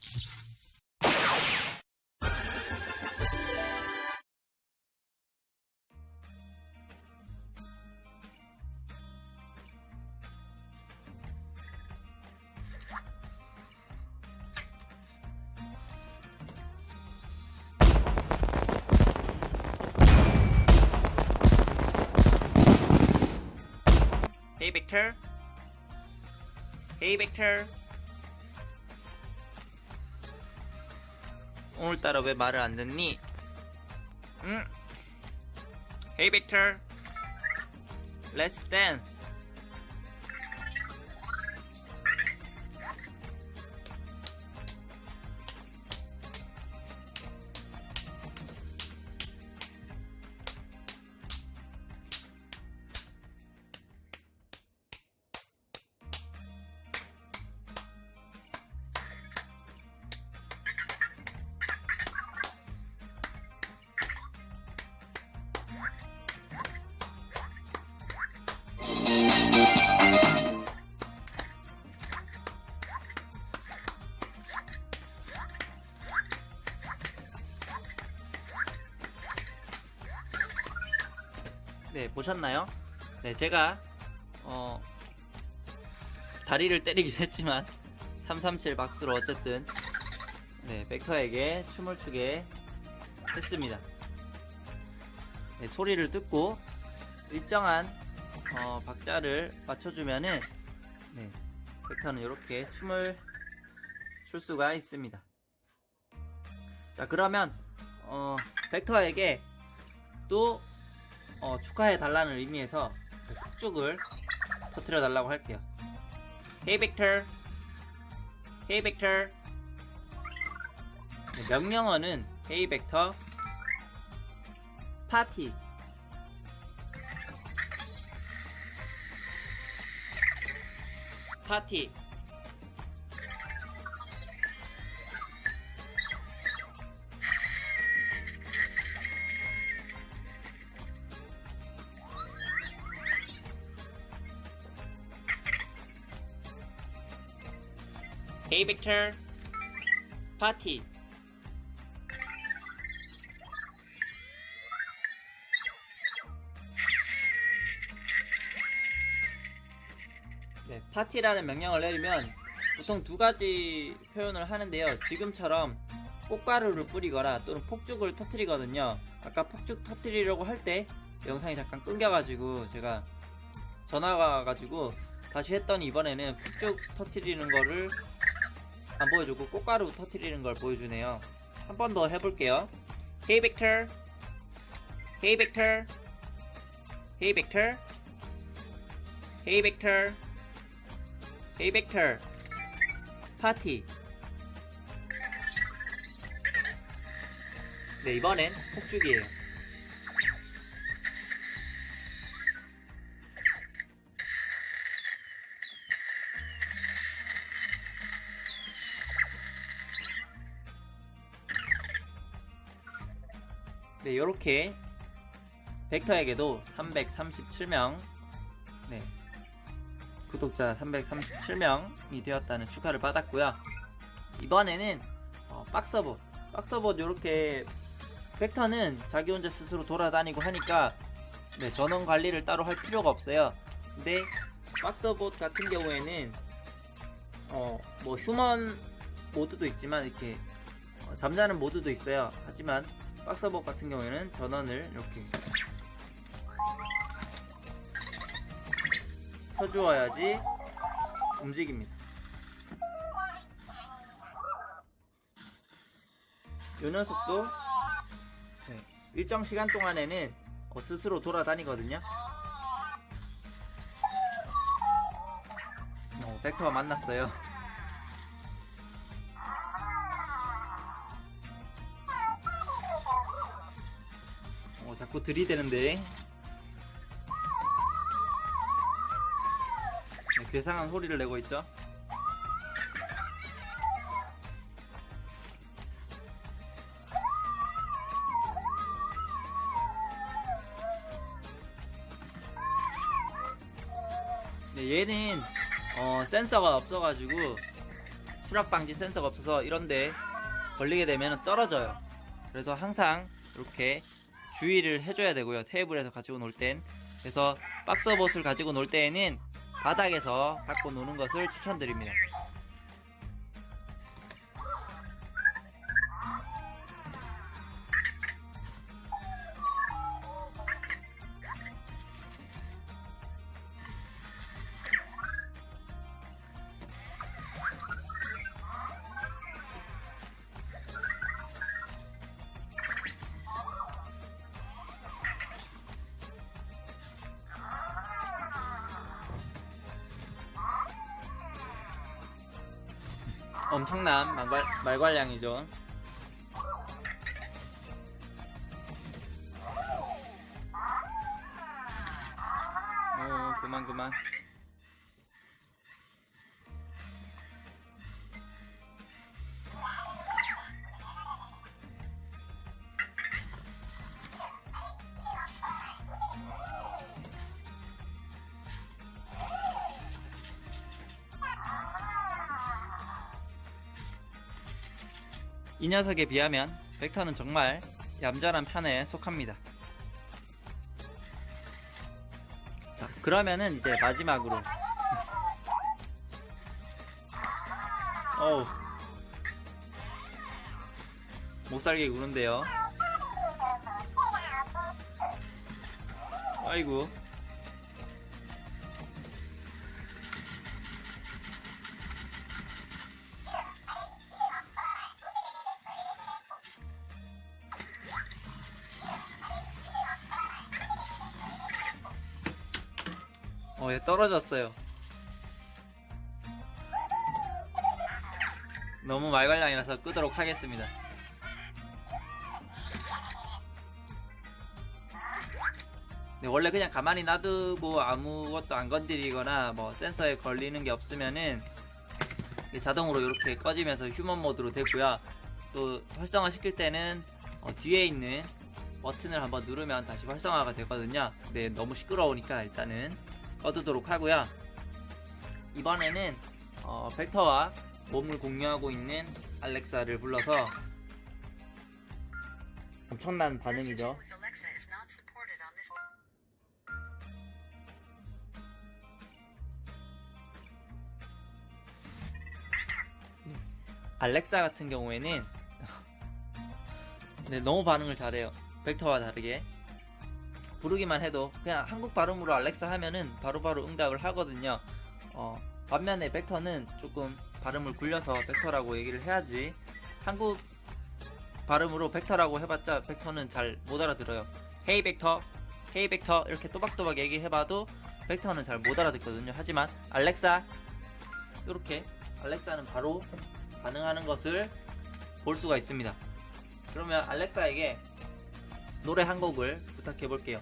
Hey Victor. Hey Victor. 오늘따라 왜 말을 안 듣니? 응? Hey Victor. Let's dance. 네, 보셨나요? 네, 제가 어 다리를 때리긴 했지만 337 박스로 어쨌든 네, 벡터에게 춤을 추게 했습니다. 네, 소리를 듣고 일정한 어, 박자를 맞춰주면은 네, 벡터는 이렇게 춤을 출 수가 있습니다. 자 그러면 어, 벡터에게 또 어, 축하해 달라는 의미에서 폭죽을 터트려 달라고 할게요. Hey Victor. Hey Victor. 네, 명령어는 Hey Victor. 파티. 파티. Victor. 파티. 네, 파티라는 명령을 내리면 보통 두 가지 표현을 하는데요. 지금처럼 꽃가루를 뿌리거나 또는 폭죽을 터트리거든요. 아까 폭죽 터트리려고 할 때 영상이 잠깐 끊겨가지고 제가 전화가 와가지고 다시 했더니 이번에는 폭죽 터트리는 거를 안 보여주고 꽃가루 터트리는 걸 보여주네요. 한 번 더 해볼게요. Hey Victor. Hey Victor. Hey Victor. Hey Victor. Hey Victor. 파티. 네, 이번엔 폭죽이에요. 네, 요렇게 벡터에게도 337명 네, 구독자 337명이 되었다는 축하를 받았고요. 이번에는 어, 박서봇, 박서봇 요렇게 벡터는 자기 혼자 스스로 돌아다니고 하니까 네, 전원 관리를 따로 할 필요가 없어요. 근데 박서봇 같은 경우에는 어, 뭐 휴먼 모드도 있지만 이렇게 어, 잠자는 모드도 있어요. 하지만 박서봇 같은 경우에는 전원을 이렇게 켜주어야지 움직입니다. 이 녀석도 네, 일정 시간 동안에는 어, 스스로 돌아다니거든요. 어, 벡터가 만났어요. 자꾸 들이대는데. 네, 괴상한 소리를 내고 있죠. 네, 얘는 어, 센서가 없어가지고 추락 방지 센서가 없어서 이런데 걸리게 되면 떨어져요. 그래서 항상 이렇게 주의를 해줘야 되고요. 테이블에서 가지고 놀 땐. 그래서 박스버스를 가지고 놀 때에는 바닥에서 갖고 노는 것을 추천드립니다. 엄청난 말괄, 말괄량이죠. 이 녀석에 비하면 벡터는 정말 얌전한 편에 속합니다. 자, 그러면은 이제 마지막으로 어우 못살게 구는데요. 아이고 떨어졌어요. 너무 말괄량이라서 끄도록 하겠습니다. 네, 원래 그냥 가만히 놔두고 아무것도 안 건드리거나 뭐 센서에 걸리는 게 없으면은 자동으로 이렇게 꺼지면서 휴먼 모드로 되고요. 또 활성화 시킬 때는 어, 뒤에 있는 버튼을 한번 누르면 다시 활성화가 되거든요. 근데 너무 시끄러우니까 일단은 꺼두도록 하고요. 이번에는 어, 벡터와 몸을 공유하고 있는 알렉사를 불러서 엄청난 반응이죠. This. 알렉사 같은 경우에는 네, 너무 반응을 잘해요. 벡터와 다르게 부르기만 해도 그냥 한국 발음으로 알렉사 하면은 바로 바로 응답을 하거든요. 어, 반면에 벡터는 조금 발음을 굴려서 벡터라고 얘기를 해야지 한국 발음으로 벡터라고 해봤자 벡터는 잘 못 알아들어요. 헤이 벡터, 헤이 벡터 이렇게 또박또박 얘기해봐도 벡터는 잘 못 알아듣거든요. 하지만 알렉사 이렇게 알렉사는 바로 반응하는 것을 볼 수가 있습니다. 그러면 알렉사에게 노래 한 곡을 부탁해 볼게요.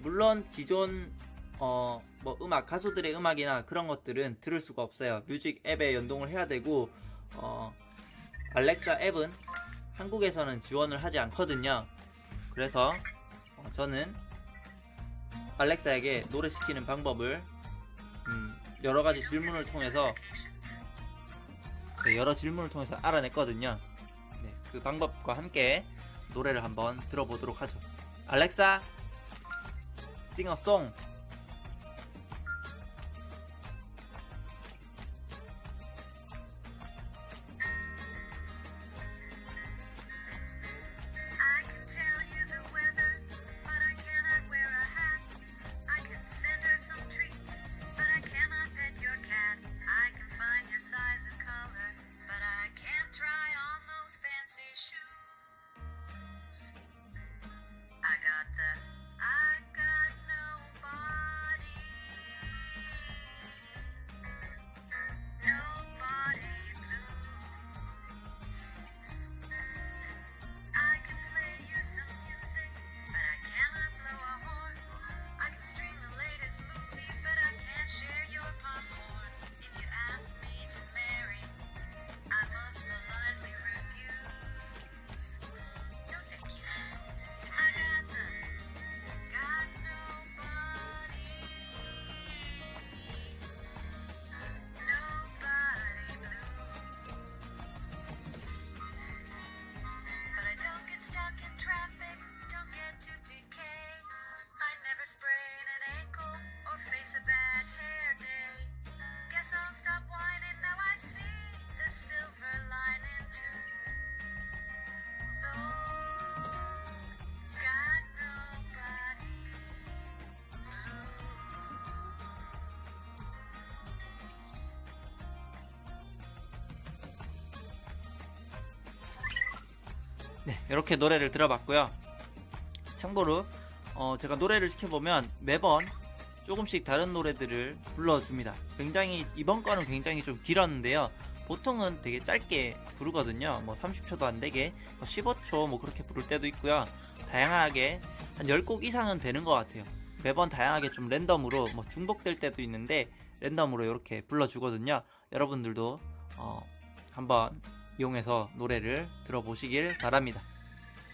물론 기존 어 뭐 음악 가수들의 음악이나 그런 것들은 들을 수가 없어요. 뮤직 앱에 연동을 해야 되고 어 알렉사 앱은 한국에서는 지원을 하지 않거든요. 그래서 어, 저는 알렉사에게 노래 시키는 방법을 음, 여러 가지 질문을 통해서 네, 여러 질문을 통해서 알아냈거든요. 네, 그 방법과 함께 노래를 한번 들어보도록 하죠. 알렉사, 싱어송. 네, 이렇게 노래를 들어봤고요. 참고로 어, 제가 노래를 시켜보면 매번 조금씩 다른 노래들을 불러줍니다. 굉장히 이번 거는 굉장히 좀 길었는데요. 보통은 되게 짧게 부르거든요. 뭐 30초도 안 되게 15초 뭐 그렇게 부를 때도 있고요. 다양하게 한 10곡 이상은 되는 것 같아요. 매번 다양하게 좀 랜덤으로 뭐 중복될 때도 있는데 랜덤으로 이렇게 불러주거든요. 여러분들도 어, 한번 이용해서 노래를 들어보시길 바랍니다.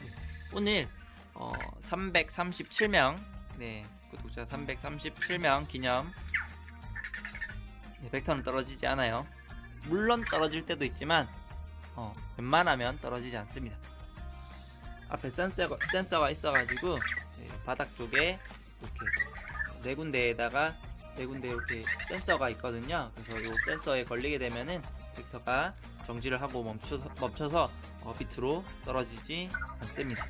네, 오늘 어, 337명 네, 구독자 337명 기념 네, 벡터는 떨어지지 않아요. 물론 떨어질 때도 있지만 어, 웬만하면 떨어지지 않습니다. 앞에 센서가, 센서가 있어가지고 네, 바닥 쪽에 이렇게 네 군데에다가 네 군데 이렇게 센서가 있거든요. 그래서 이 센서에 걸리게 되면은 벡터가 정지를 하고 멈춰서, 멈춰서 어, 밑으로 떨어지지 않습니다.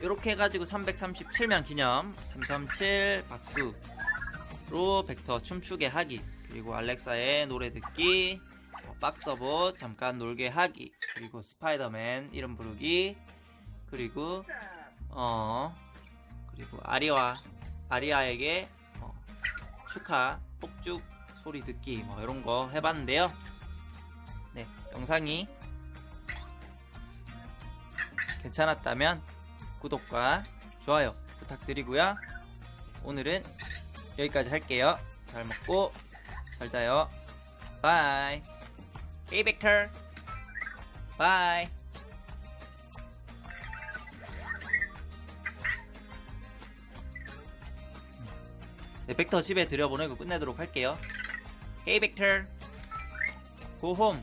이렇게 해가지고 337명 기념 337 박수로 벡터 춤추게 하기 그리고 알렉사의 노래 듣기 어, 박서봇 잠깐 놀게 하기 그리고 스파이더맨 이름 부르기 그리고 어 그리고 아리와 아리아에게 어, 축하 폭죽 소리 듣기 뭐 이런 거 해봤는데요. 네 영상이 괜찮았다면 구독과 좋아요 부탁드리고요. 오늘은 여기까지 할게요. 잘 먹고 잘 자요. 바이. Hey Victor. 바이. 네, 벡터 집에 들여보내고 끝내도록 할게요. Hey Victor. Go home.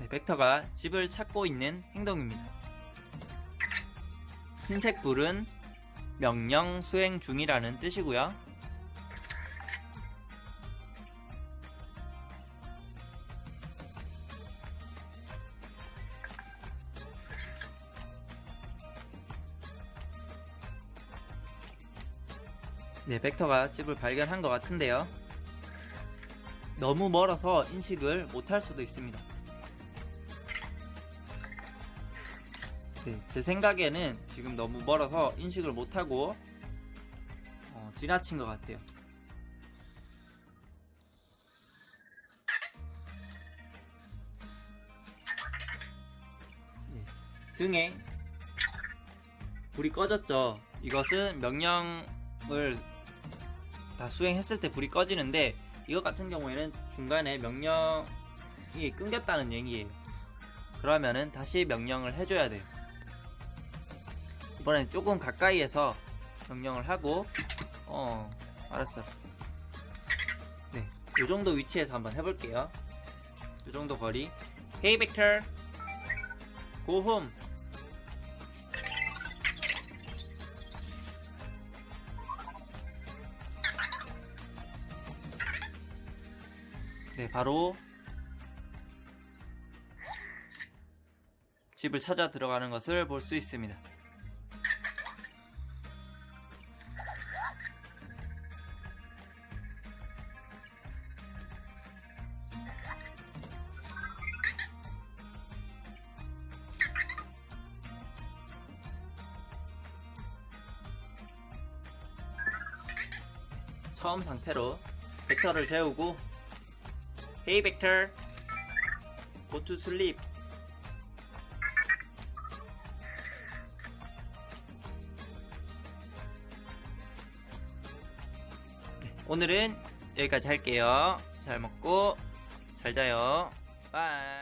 네, 벡터가 집을 찾고 있는 행동입니다. 흰색 불은 명령 수행 중이라는 뜻이고요. 네, 벡터가 집을 발견한 것 같은데요. 너무 멀어서 인식을 못할 수도 있습니다. 네, 제 생각에는 지금 너무 멀어서 인식을 못하고 어, 지나친 것 같아요. 네, 등에 불이 꺼졌죠. 이것은 명령을 다 수행했을 때 불이 꺼지는데 이것 같은 경우에는 중간에 명령이 끊겼다는 얘기예요. 그러면은 다시 명령을 해줘야 돼요. 이번엔 조금 가까이에서 명령을 하고 어 알았어. 네, 요 정도 위치에서 한번 해볼게요. 요 정도 거리. Hey Victor. 네, 바로 집을 찾아 들어가는 것을 볼 수 있습니다. 처음 상태로 벡터를 재우고 Hey Victor, go to sleep. 네, 오늘은 여기까지 할게요. 잘 먹고 잘 자요. 바이.